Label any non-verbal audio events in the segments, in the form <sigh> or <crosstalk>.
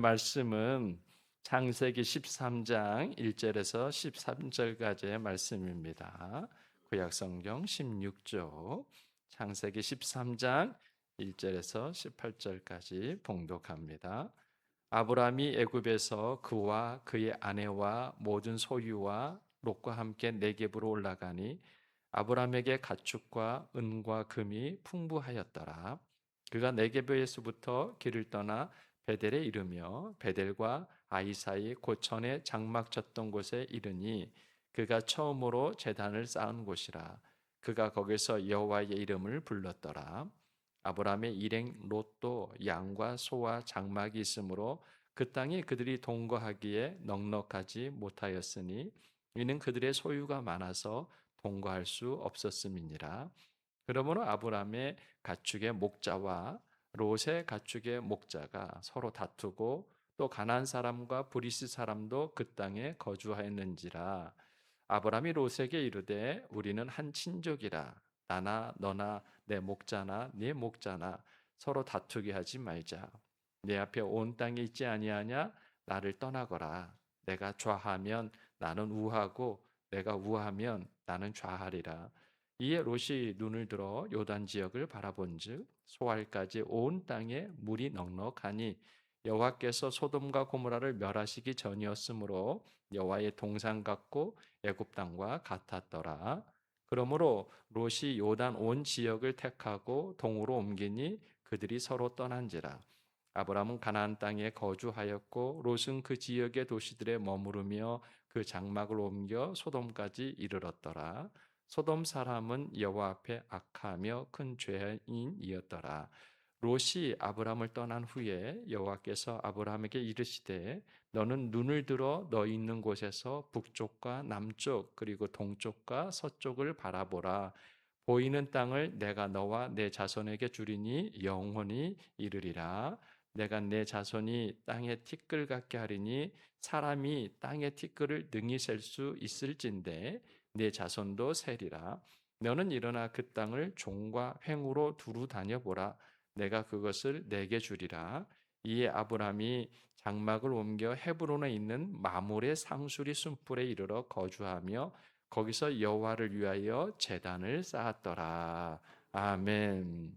말씀은 창세기 13장 1절에서 13절까지의 말씀입니다. 구약 성경 16조 창세기 13장 1절에서 18절까지 봉독합니다. 아브라함이 애굽에서 그와 그의 아내와 모든 소유와 롯과 함께 네겝으로 올라가니 아브라함에게 가축과 은과 금이 풍부하였더라. 그가 네겝에서부터 길을 떠나 베델에 이르며 베델과 아이 사이 고천에 장막 쳤던 곳에 이르니 그가 처음으로 제단을 쌓은 곳이라 그가 거기서 여호와의 이름을 불렀더라. 아브라함의 일행 롯도 양과 소와 장막이 있으므로 그 땅이 그들이 동거하기에 넉넉하지 못하였으니 이는 그들의 소유가 많아서 동거할 수 없었음이니라. 그러므로 아브라함의 가축의 목자와 롯의 가축의 목자가 서로 다투고 또 가나안 사람과 브리스 사람도 그 땅에 거주하였는지라. 아브라함이 롯에게 이르되 우리는 한 친족이라. 나나 너나 내 목자나 네 목자나 서로 다투게 하지 말자. 내 앞에 온 땅에 있지 아니하냐? 나를 떠나거라. 내가 좌하면 나는 우하고 내가 우하면 나는 좌하리라 이에 롯이 눈을 들어 요단 지역을 바라본즉 소알까지 온 땅에 물이 넉넉하니 여호와께서 소돔과 고모라를 멸하시기 전이었으므로 여호와의 동상 같고 애굽 땅과 같았더라. 그러므로 롯이 요단 온 지역을 택하고 동으로 옮기니 그들이 서로 떠난지라. 아브라함은 가나안 땅에 거주하였고 롯은 그 지역의 도시들에 머무르며 그 장막을 옮겨 소돔까지 이르렀더라. 소돔 사람은 여호와 앞에 악하며 큰 죄인이었더라. 롯이 아브라함을 떠난 후에 여호와께서 아브라함에게 이르시되 너는 눈을 들어 너 있는 곳에서 북쪽과 남쪽 그리고 동쪽과 서쪽을 바라보라. 보이는 땅을 내가 너와 내 자손에게 주리니 영원히 이르리라. 내가 내 자손이 땅에 티끌 같게 하리니 사람이 땅의 티끌을 능히 셀 수 있을진데 내 자손도 세리라. 너는 일어나 그 땅을 종과 횡으로 두루 다녀보라. 내가 그것을 내게 주리라. 이에 아브라함이 장막을 옮겨 헤브론에 있는 마물의 상수리 순불에 이르러 거주하며 거기서 여호와를 위하여 제단을 쌓았더라. 아멘.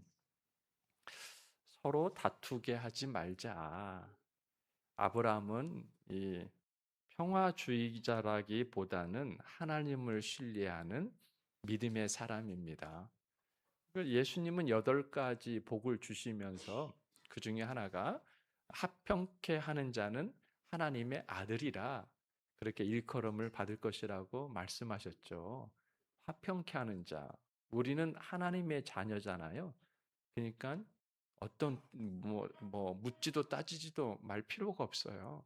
서로 다투게 하지 말자. 아브라함은 이 평화주의자라기보다는 하나님을 신뢰하는 믿음의 사람입니다. 예수님은 여덟 가지 복을 주시면서 그 중에 하나가 합평케 하는 자는 하나님의 아들이라 그렇게 일컬음을 받을 것이라고 말씀하셨죠. 화평케 하는 자. 우리는 하나님의 자녀잖아요. 그러니까 어떤 뭐, 뭐 묻지도 따지지도 말 필요가 없어요.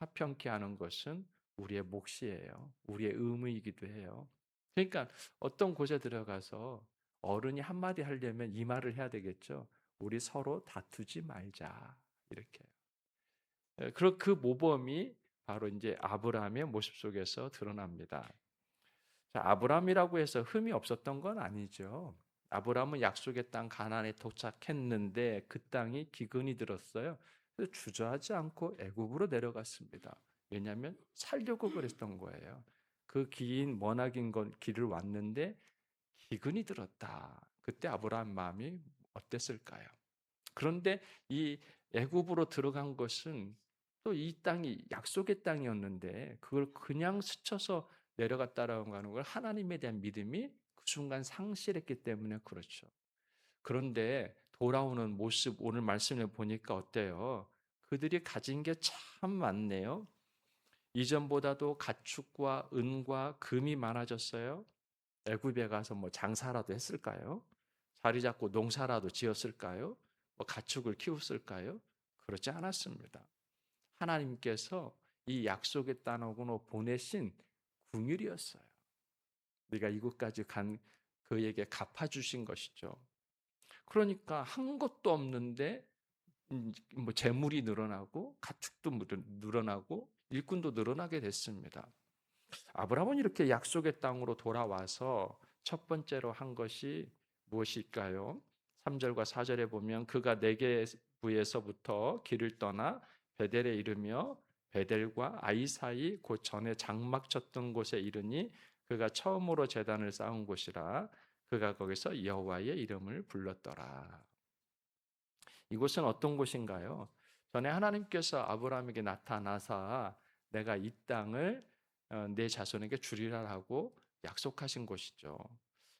화평케 하는 것은 우리의 몫이에요. 우리의 의무이기도 해요. 그러니까 어떤 곳에 들어가서 어른이 한마디 하려면 이 말을 해야 되겠죠. 우리 서로 다투지 말자. 이렇게. 그리고 그 모범이 바로 이제 아브라함의 모습 속에서 드러납니다. 자, 아브라함이라고 해서 흠이 없었던 건 아니죠. 아브라함은 약속의 땅 가나안에 도착했는데 그 땅이 기근이 들었어요. 주저하지 않고 애굽으로 내려갔습니다. 왜냐하면 살려고 그랬던 거예요. 그긴 머나긴 길을 왔는데 기근이 들었다. 그때 아브라함 마음이 어땠을까요? 그런데 이 애굽으로 들어간 것은 또 이 땅이 약속의 땅이었는데 그걸 그냥 스쳐서 내려갔다라고 하는 걸 하나님에 대한 믿음이 그 순간 상실했기 때문에 그렇죠. 그런데 돌아오는 모습 오늘 말씀을 보니까 어때요? 그들이 가진 게 참 많네요. 이전보다도 가축과 은과 금이 많아졌어요. 애굽에 가서 뭐 장사라도 했을까요? 자리 잡고 농사라도 지었을까요? 뭐 가축을 키웠을까요? 그렇지 않았습니다. 하나님께서 이 약속의 땅으로 보내신 궁율이었어요. 네가 이곳까지 간 그에게 갚아주신 것이죠. 그러니까 한 것도 없는데 음, 뭐 재물이 늘어나고 가축도 늘어나고 일꾼도 늘어나게 됐습니다. 아브라함은 이렇게 약속의 땅으로 돌아와서 첫 번째로 한 것이 무엇일까요? 3절과 4절에 보면 그가 네개 부에서부터 길을 떠나 베델에 이르며 베델과 아이 사이 곧 전에 장막 쳤던 곳에 이르니 그가 처음으로 제단을 쌓은 곳이라 그가 거기서 여호와의 이름을 불렀더라. 이곳은 어떤 곳인가요? 전에 하나님께서 아브라함에게 나타나사 내가 이 땅을 어, 내 자손에게 주리라 하고 약속하신 곳이죠.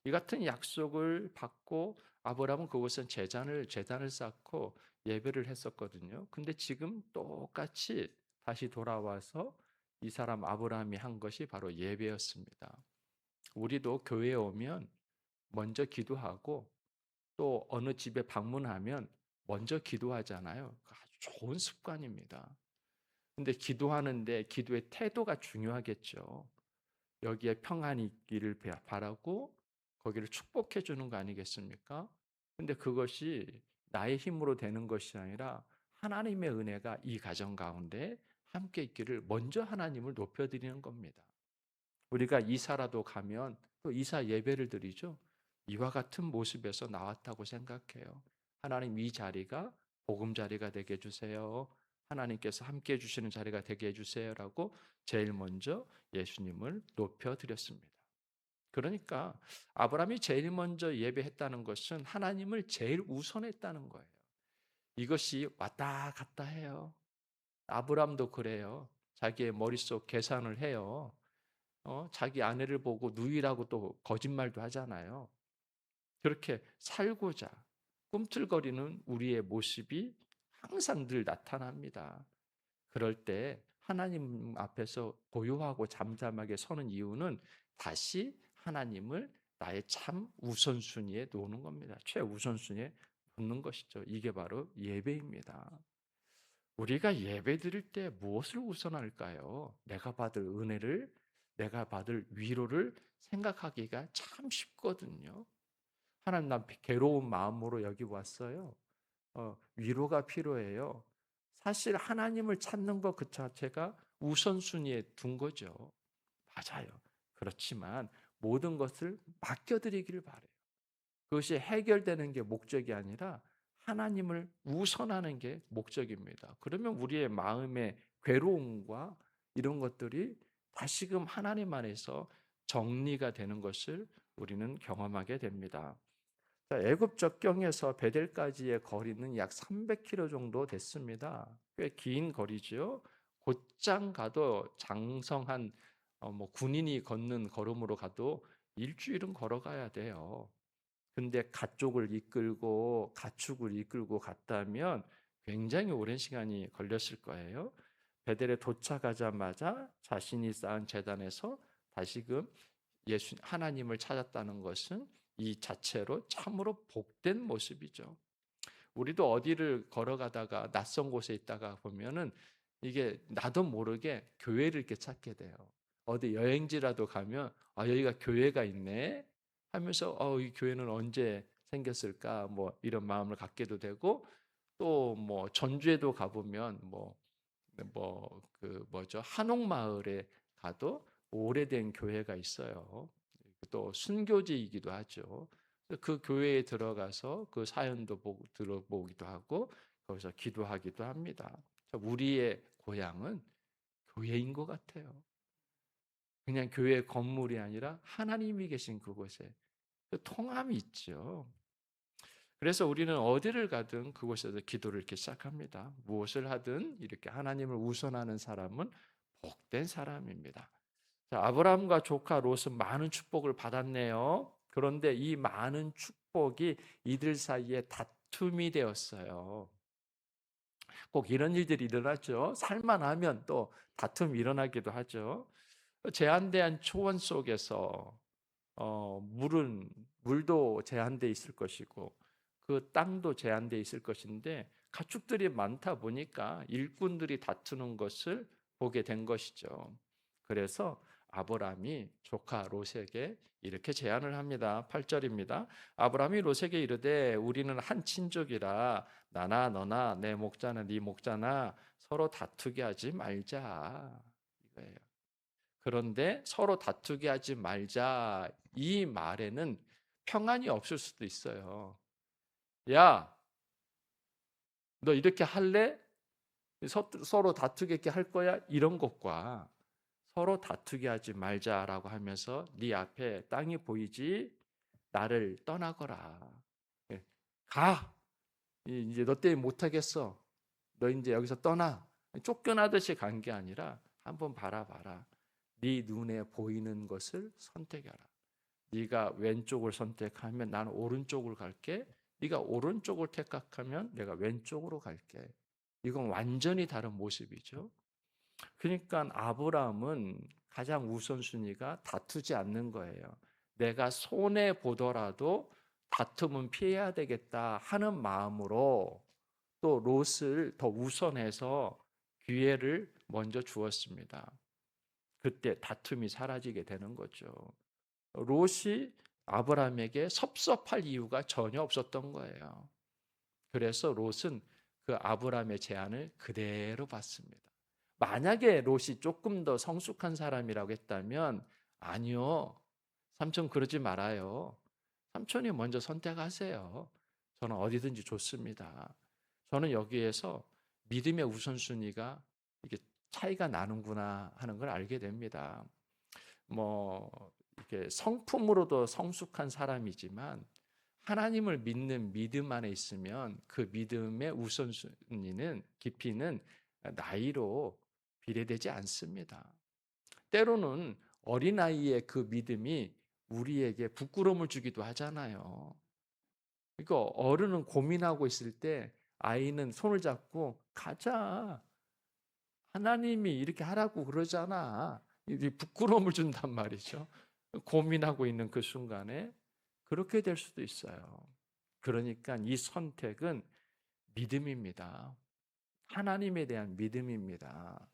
이 같은 약속을 받고 아브라함은 그곳은 제단을 제단을 쌓고 예배를 했었거든요. 근데 지금 똑같이 다시 돌아와서 이 사람 아브라함이 한 것이 바로 예배였습니다. 우리도 교회에 오면 먼저 기도하고 또 어느 집에 방문하면 먼저 기도하잖아요. 아주 좋은 습관입니다. 근데 기도하는데 기도의 태도가 중요하겠죠. 여기에 평안이 있기를 바라고 거기를 축복해 주는 거 아니겠습니까? 근데 그것이 나의 힘으로 되는 것이 아니라 하나님의 은혜가 이 가정 가운데 함께 있기를 먼저 하나님을 높여 드리는 겁니다. 우리가 이사라도 가면 또 이사 예배를 드리죠. 이와 같은 모습에서 나왔다고 생각해요. 하나님 이 자리가 복음 자리가 되게 해주세요. 하나님께서 함께 해주시는 자리가 되게 해주세요라고 제일 먼저 예수님을 높여 드렸습니다. 그러니까 아브라함이 제일 먼저 예배했다는 것은 하나님을 제일 우선했다는 거예요. 이것이 왔다 갔다 해요. 아브라함도 그래요. 자기의 머릿속 계산을 해요. 어, 자기 아내를 보고 누이라고 또 거짓말도 하잖아요. 그렇게 살고자 꿈틀거리는 우리의 모습이 항상 늘 나타납니다. 그럴 때 하나님 앞에서 고요하고 잠잠하게 서는 이유는 다시 하나님을 나의 참 우선순위에 놓는 겁니다. 최우선순위에 놓는 것이죠. 이게 바로 예배입니다. 우리가 예배 드릴 때 무엇을 우선할까요? 내가 받을 은혜를, 내가 받을 위로를 생각하기가 참 쉽거든요. 하나님 나 괴로운 마음으로 여기 왔어요. 어, 위로가 필요해요. 사실 하나님을 찾는 것 그 자체가 우선순위에 둔 거죠. 맞아요. 그렇지만 모든 것을 맡겨드리기를 바래요. 그것이 해결되는 게 목적이 아니라 하나님을 우선하는 게 목적입니다. 그러면 우리의 마음의 괴로움과 이런 것들이 다시금 하나님 안에서 정리가 되는 것을 우리는 경험하게 됩니다. 애굽 적경에서 베델까지의 거리는 약 300km 정도 됐습니다. 꽤 긴 거리죠. 곧장 가도 장성한 어, 뭐 군인이 걷는 걸음으로 가도 일주일은 걸어가야 돼요. 근데 가족을 이끌고 가축을 이끌고 갔다면 굉장히 오랜 시간이 걸렸을 거예요. 베델에 도착하자마자 자신이 쌓은 재단에서 다시금 예수 하나님을 찾았다는 것은 이 자체로 참으로 복된 모습이죠. 우리도 어디를 걸어가다가 낯선 곳에 있다가 보면은 이게 나도 모르게 교회를 이렇게 찾게 돼요. 어디 여행지라도 가면 아 여기가 교회가 있네 하면서 어이 교회는 언제 생겼을까 뭐 이런 마음을 갖게도 되고 또 뭐 전주에도 가보면 뭐 뭐 그 뭐죠 한옥마을에 가도 오래된 교회가 있어요. 또 순교지이기도 하죠. 그 교회에 들어가서 그 사연도 보고 들어보기도 하고 거기서 기도하기도 합니다. 우리의 고향은 교회인 것 같아요. 그냥 교회 건물이 아니라 하나님이 계신 그곳에 그 통함이 있죠. 그래서 우리는 어디를 가든 그곳에서 기도를 이렇게 시작합니다. 무엇을 하든 이렇게 하나님을 우선하는 사람은 복된 사람입니다. 자, 아브라함과 조카 롯은 많은 축복을 받았네요. 그런데 이 많은 축복이 이들 사이에 다툼이 되었어요. 꼭 이런 일들이 일어났죠. 살만하면 또 다툼이 일어나기도 하죠. 제한대한 초원 속에서 어, 물은 물도 제한돼 있을 것이고 그 땅도 제한돼 있을 것인데 가축들이 많다 보니까 일꾼들이 다투는 것을 보게 된 것이죠. 그래서 아브라함이 조카 롯에게 이렇게 제안을 합니다. 8절입니다. 아브라함이 롯에게 이르되 우리는 한 친족이라 나나 너나 내 목자나 네 목자나 서로 다투게 하지 말자. 이거예요. 그런데 서로 다투게 하지 말자. 이 말에는 평안이 없을 수도 있어요. 야, 너 이렇게 할래? 서, 서로 다투게 할 거야 이런 것과 서로 다투게 하지 말자라고 하면서 네 앞에 땅이 보이지 나를 떠나거라. 예, 가. 이- 이제 너 때문에 못 하겠어. 너 이제 여기서 떠나. 쫓겨나듯이 간 게 아니라 한번 바라봐라. 네 눈에 보이는 것을 선택해라. 네가 왼쪽을 선택하면 나는 오른쪽을 갈게. 네가 오른쪽을 택하면 내가 왼쪽으로 갈게. 이건 완전히 다른 모습이죠. 그러니까 아브라함은 가장 우선순위가 다투지 않는 거예요. 내가 손해 보더라도 다툼은 피해야 되겠다 하는 마음으로 또 롯을 더 우선해서 기회를 먼저 주었습니다. 그때 다툼이 사라지게 되는 거죠. 롯이 아브라함에게 섭섭할 이유가 전혀 없었던 거예요. 그래서 롯은 그 아브라함의 제안을 그대로 받습니다. 만약에 롯이 조금 더 성숙한 사람이라고 했다면 아니요. 삼촌 그러지 말아요. 삼촌이 먼저 선택하세요. 저는 어디든지 좋습니다. 저는 여기에서 믿음의 우선순위가 이게 차이가 나는구나 하는 걸 알게 됩니다. 뭐 이렇게 성품으로도 성숙한 사람이지만 하나님을 믿는 믿음 안에 있으면 그 믿음의 우선순위는 깊이는 나이로 비례되지 않습니다. 때로는 어린아이의 그 믿음이 우리에게 부끄러움을 주기도 하잖아요. 그러니까 어른은 고민하고 있을 때 아이는 손을 잡고 가자. 하나님이 이렇게 하라고 그러잖아. 이 부끄러움을 준단 말이죠. 고민하고 있는 그 순간에 그렇게 될 수도 있어요. 그러니까 이 선택은 믿음입니다. 하나님에 대한 믿음입니다.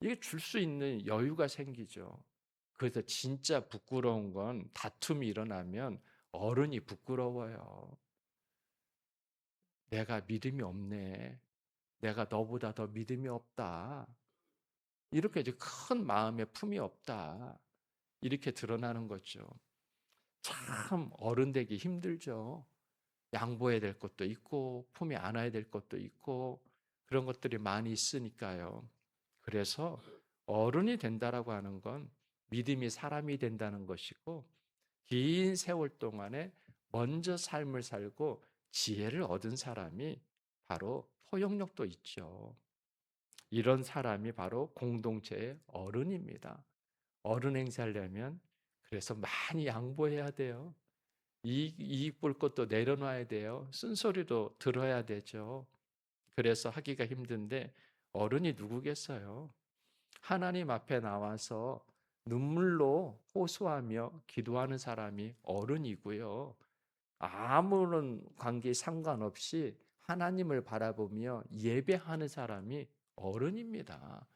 이게 줄 수 있는 여유가 생기죠. 그래서 진짜 부끄러운 건 다툼이 일어나면 어른이 부끄러워요. 내가 믿음이 없네. 내가 너보다 더 믿음이 없다. 이렇게 이제 큰 마음의 품이 없다. 이렇게 드러나는 거죠. 참 어른 되기 힘들죠. 양보해야 될 것도 있고 품에 안아야 될 것도 있고 그런 것들이 많이 있으니까요. 그래서 어른이 된다라고 하는 건 믿음이 사람이 된다는 것이고 긴 세월 동안에 먼저 삶을 살고 지혜를 얻은 사람이 바로 포용력도 있죠. 이런 사람이 바로 공동체의 어른입니다. 어른 행세하려면 그래서 많이 양보해야 돼요. 이익, 이익 볼 것도 내려놔야 돼요. 쓴소리도 들어야 되죠. 그래서 하기가 힘든데 어른이 누구겠어요? 하나님 앞에 나와서 눈물로 호소하며 기도하는 사람이 어른이고요. 아무런 관계 상관없이 하나님을 바라보며 예배하는 사람이 어른입니다.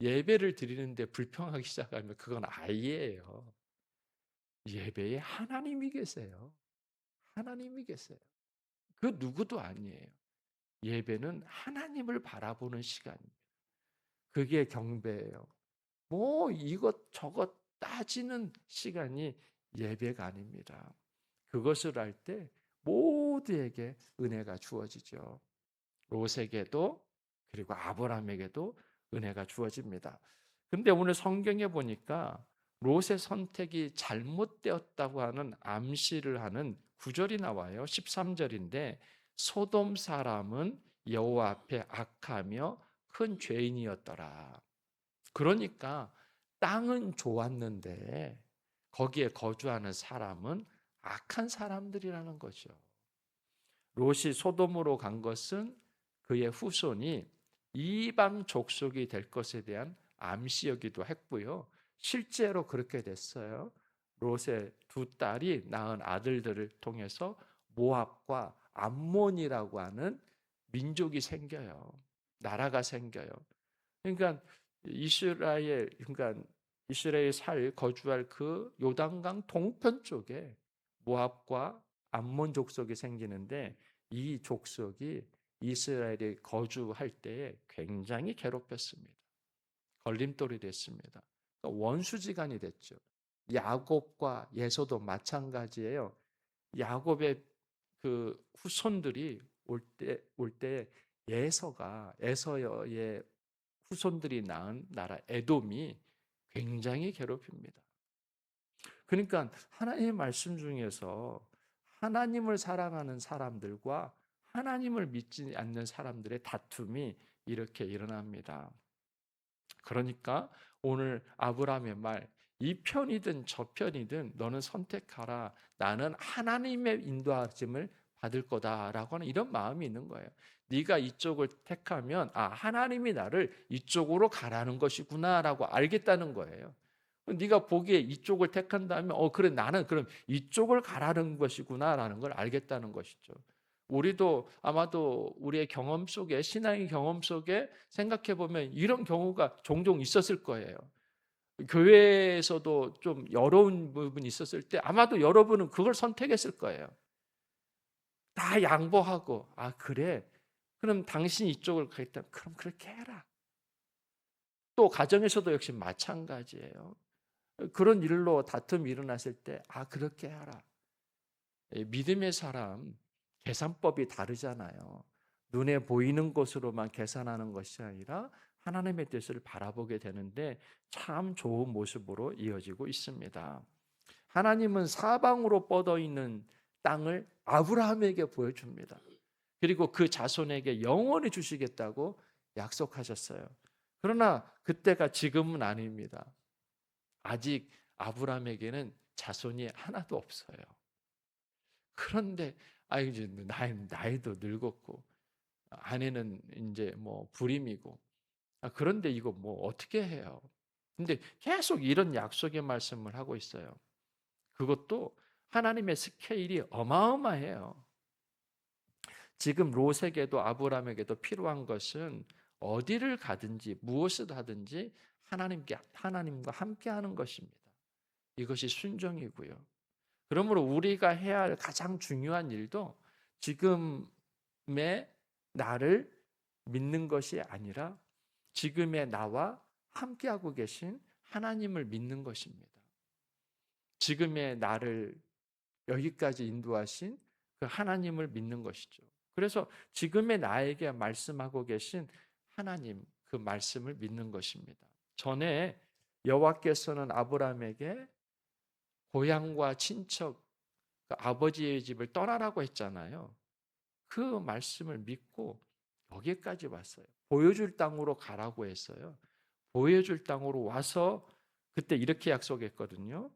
예배를 드리는데 불평하기 <laughs> 시작하면 그건 아이예요. 예배에 하나님이 계세요. 하나님이 계세요. 그 누구도 아니에요. 예배는 하나님을 바라보는 시간입니다. 그게 경배예요. 뭐 이것 저것 따지는 시간이 예배가 아닙니다. 그것을 할 때 모두에게 은혜가 주어지죠. 롯에게도 그리고 아브라함에게도 은혜가 주어집니다. 근데 오늘 성경에 보니까 롯의 선택이 잘못되었다고 하는 암시를 하는 구절이 나와요. 13절인데 소돔 사람은 여호와 앞에 악하며 큰 죄인이었더라. 그러니까 땅은 좋았는데 거기에 거주하는 사람은 악한 사람들이라는 거죠. 롯이 소돔으로 간 것은 그의 후손이 이방 족속이 될 것에 대한 암시여기도 했고요. 실제로 그렇게 됐어요. 롯의 두 딸이 낳은 아들들을 통해서 모압과 암몬이라고 하는 민족이 생겨요. 나라가 생겨요. 그러니까 이스라엘 그러니까 이스라엘 살 거주할 그 요단강 동편 쪽에 모압과 암몬 족속이 생기는데 이 족속이 이스라엘이 거주할 때에 굉장히 괴롭혔습니다. 걸림돌이 됐습니다. 그러니까 원수지간이 됐죠. 야곱과 예서도 마찬가지예요. 야곱의 그 후손들이 올 때 올 때 예서가 에서의 후손들이 낳은 나라 에돔이 굉장히 괴롭힙니다. 그러니까 하나님의 말씀 중에서 하나님을 사랑하는 사람들과 하나님을 믿지 않는 사람들의 다툼이 이렇게 일어납니다. 그러니까 오늘 아브라함의 말, 이 편이든 저 편이든 너는 선택하라. 나는 하나님의 인도하심을 받을 거다라고 하는 이런 마음이 있는 거예요. 네가 이쪽을 택하면 아 하나님이 나를 이쪽으로 가라는 것이구나라고 알겠다는 거예요. 네가 보기에 이쪽을 택한다면 어 그래 나는 그럼 이쪽을 가라는 것이구나라는 걸 알겠다는 것이죠. 우리도 아마도 우리의 경험 속에 신앙의 경험 속에 생각해 보면 이런 경우가 종종 있었을 거예요. 교회에서도 좀 어려운 부분이 있었을 때 아마도 여러분은 그걸 선택했을 거예요. 다 양보하고 아 그래 그럼 당신이 이쪽을 가겠다 그럼 그렇게 해라. 또 가정에서도 역시 마찬가지예요. 그런 일로 다툼이 일어났을 때 아 그렇게 하라. 믿음의 사람 계산법이 다르잖아요. 눈에 보이는 것으로만 계산하는 것이 아니라 하나님의 뜻을 바라보게 되는데 참 좋은 모습으로 이어지고 있습니다. 하나님은 사방으로 뻗어 있는 땅을 아브라함에게 보여줍니다. 그리고 그 자손에게 영원히 주시겠다고 약속하셨어요. 그러나 그때가 지금은 아닙니다. 아직 아브라함에게는 자손이 하나도 없어요. 그런데 아 이제 나이 나이도 늙었고 아내는 이제 뭐 불임이고 아, 그런데 이거 뭐 어떻게 해요? 근데 계속 이런 약속의 말씀을 하고 있어요. 그것도 하나님의 스케일이 어마어마해요. 지금 롯에게도 아브라함에게도 필요한 것은 어디를 가든지 무엇을 하든지 하나님께 하나님과 함께 하는 것입니다. 이것이 순종이고요. 그러므로 우리가 해야 할 가장 중요한 일도 지금의 나를 믿는 것이 아니라 지금의 나와 함께하고 계신 하나님을 믿는 것입니다. 지금의 나를 여기까지 인도하신 그 하나님을 믿는 것이죠. 그래서 지금의 나에게 말씀하고 계신 하나님 그 말씀을 믿는 것입니다. 전에 여호와께서는 아브라함에게 고향과 친척 그 아버지의 집을 떠나라고 했잖아요. 그 말씀을 믿고 여기까지 왔어요. 보여줄 땅으로 가라고 했어요. 보여줄 땅으로 와서 그때 이렇게 약속했거든요.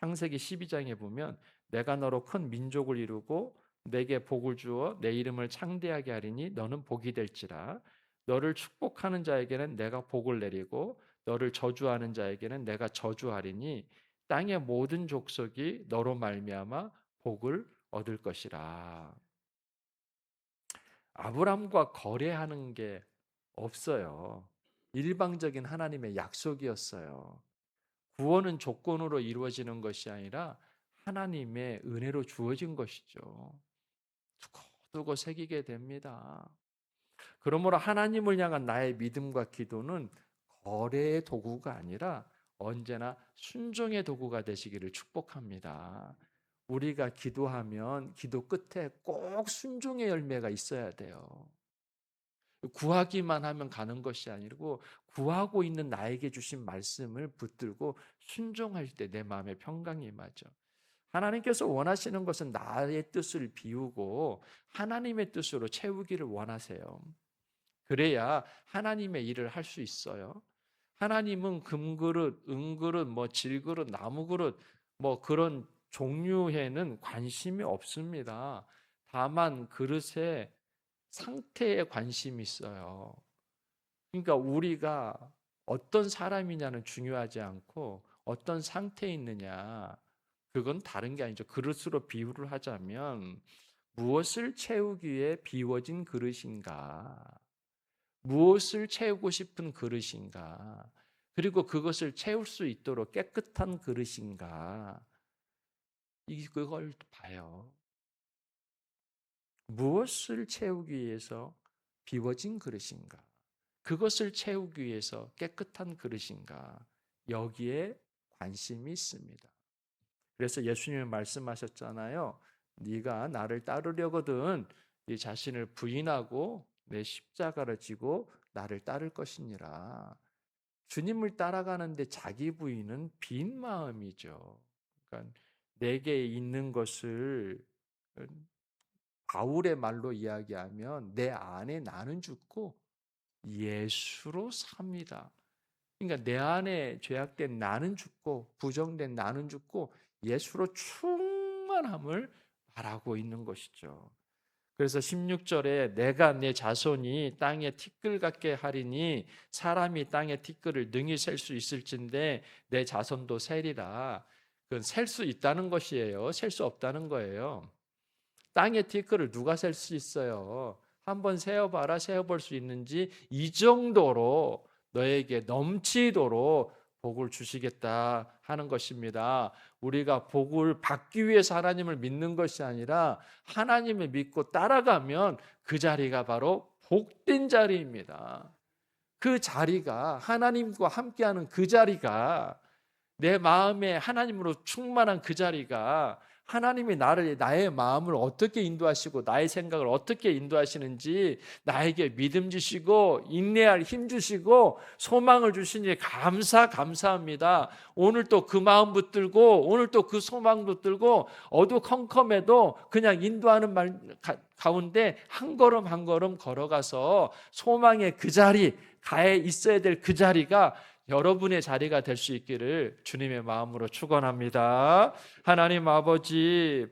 창세기 12장에 보면 내가 너로 큰 민족을 이루고 내게 복을 주어 내 이름을 창대하게 하리니 너는 복이 될지라 너를 축복하는 자에게는 내가 복을 내리고 너를 저주하는 자에게는 내가 저주하리니 땅의 모든 족속이 너로 말미암아 복을 얻을 것이라. 아브람과 거래하는 게 없어요. 일방적인 하나님의 약속이었어요. 구원은 조건으로 이루어지는 것이 아니라 하나님의 은혜로 주어진 것이죠. 두고두고 새기게 됩니다. 그러므로 하나님을 향한 나의 믿음과 기도는 거래의 도구가 아니라 언제나 순종의 도구가 되시기를 축복합니다. 우리가 기도하면 기도 끝에 꼭 순종의 열매가 있어야 돼요. 구하기만 하면 가는 것이 아니고 구하고 있는 나에게 주신 말씀을 붙들고 순종할 때 내 마음에 평강이 임하죠. 하나님께서 원하시는 것은 나의 뜻을 비우고 하나님의 뜻으로 채우기를 원하세요. 그래야 하나님의 일을 할 수 있어요. 하나님은 금그릇, 은그릇, 뭐 질그릇, 나무그릇, 뭐 그런 종류에는 관심이 없습니다. 다만 그릇의 상태에 관심이 있어요. 그러니까 우리가 어떤 사람이냐는 중요하지 않고 어떤 상태에 있느냐, 그건 다른 게 아니죠. 그릇으로 비유를 하자면 무엇을 채우기 위해 비워진 그릇인가? 무엇을 채우고 싶은 그릇인가? 그리고 그것을 채울 수 있도록 깨끗한 그릇인가? 이걸 봐요. 무엇을 채우기 위해서 비워진 그릇인가? 그것을 채우기 위해서 깨끗한 그릇인가? 여기에 관심이 있습니다. 그래서 예수님은 말씀하셨잖아요. 네가 나를 따르려거든 네 자신을 부인하고 내 십자가를 지고 나를 따를 것이니라. 주님을 따라가는데 자기 부인은 빈 마음이죠. 그러니까 내게 있는 것을 바울의 말로 이야기하면 내 안에 나는 죽고 예수로 삽니다. 그러니까 내 안에 죄악된 나는 죽고 부정된 나는 죽고 예수로 충만함을 말하고 있는 것이죠. 그래서 16절에 내가 내 자손이 땅에 티끌 같게 하리니 사람이 땅에 티끌을 능히 셀 수 있을진데 내 자손도 세리라. 그건 셀 수 있다는 것이에요. 셀 수 없다는 거예요. 땅의 티끌을 누가 셀 수 있어요? 한번 세어봐라 세어볼 수 있는지 이 정도로 너에게 넘치도록 복을 주시겠다 하는 것입니다. 우리가 복을 받기 위해서 하나님을 믿는 것이 아니라 하나님을 믿고 따라가면 그 자리가 바로 복된 자리입니다. 그 자리가 하나님과 함께하는 그 자리가 내 마음에 하나님으로 충만한 그 자리가 하나님이 나를 나의 마음을 어떻게 인도하시고 나의 생각을 어떻게 인도하시는지 나에게 믿음 주시고 인내할 힘 주시고 소망을 주시니 감사 감사합니다. 오늘 또 그 마음 붙들고 오늘 또 그 소망 붙들고 어두컴컴해도 그냥 인도하는 말 가, 가운데 한 걸음 한 걸음 걸어가서 소망의 그 자리 가에 있어야 될 그 자리가 여러분의 자리가 될 수 있기를 주님의 마음으로 축원합니다. 하나님 아버지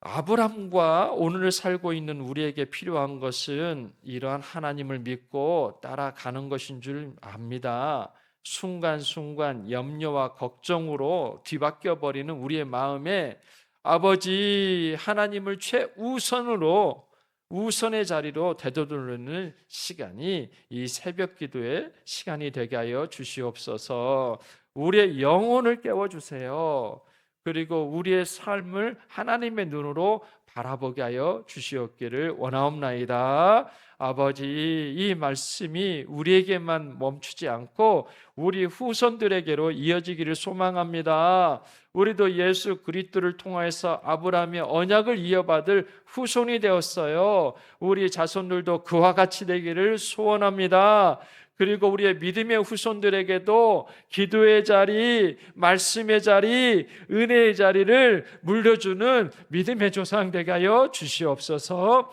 아브람과 오늘 살고 있는 우리에게 필요한 것은 이러한 하나님을 믿고 따라가는 것인 줄 압니다. 순간순간 염려와 걱정으로 뒤바뀌어 버리는 우리의 마음에 아버지 하나님을 최우선으로 우선의 자리로 되돌리는 시간이 이 새벽 기도의 시간이 되게 하여 주시옵소서. 우리의 영혼을 깨워 주세요. 그리고 우리의 삶을 하나님의 눈으로 바라보게 하여 주시옵기를 원하옵나이다. 아버지, 이 말씀이 우리에게만 멈추지 않고 우리 후손들에게로 이어지기를 소망합니다. 우리도 예수 그리스도를 통하여서 아브라함의 언약을 이어받을 후손이 되었어요. 우리 자손들도 그와 같이 되기를 소원합니다. 그리고 우리의 믿음의 후손들에게도 기도의 자리, 말씀의 자리, 은혜의 자리를 물려주는 믿음의 조상 되게 하여 주시옵소서.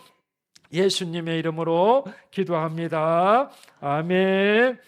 예수님의 이름으로 기도합니다. 아멘.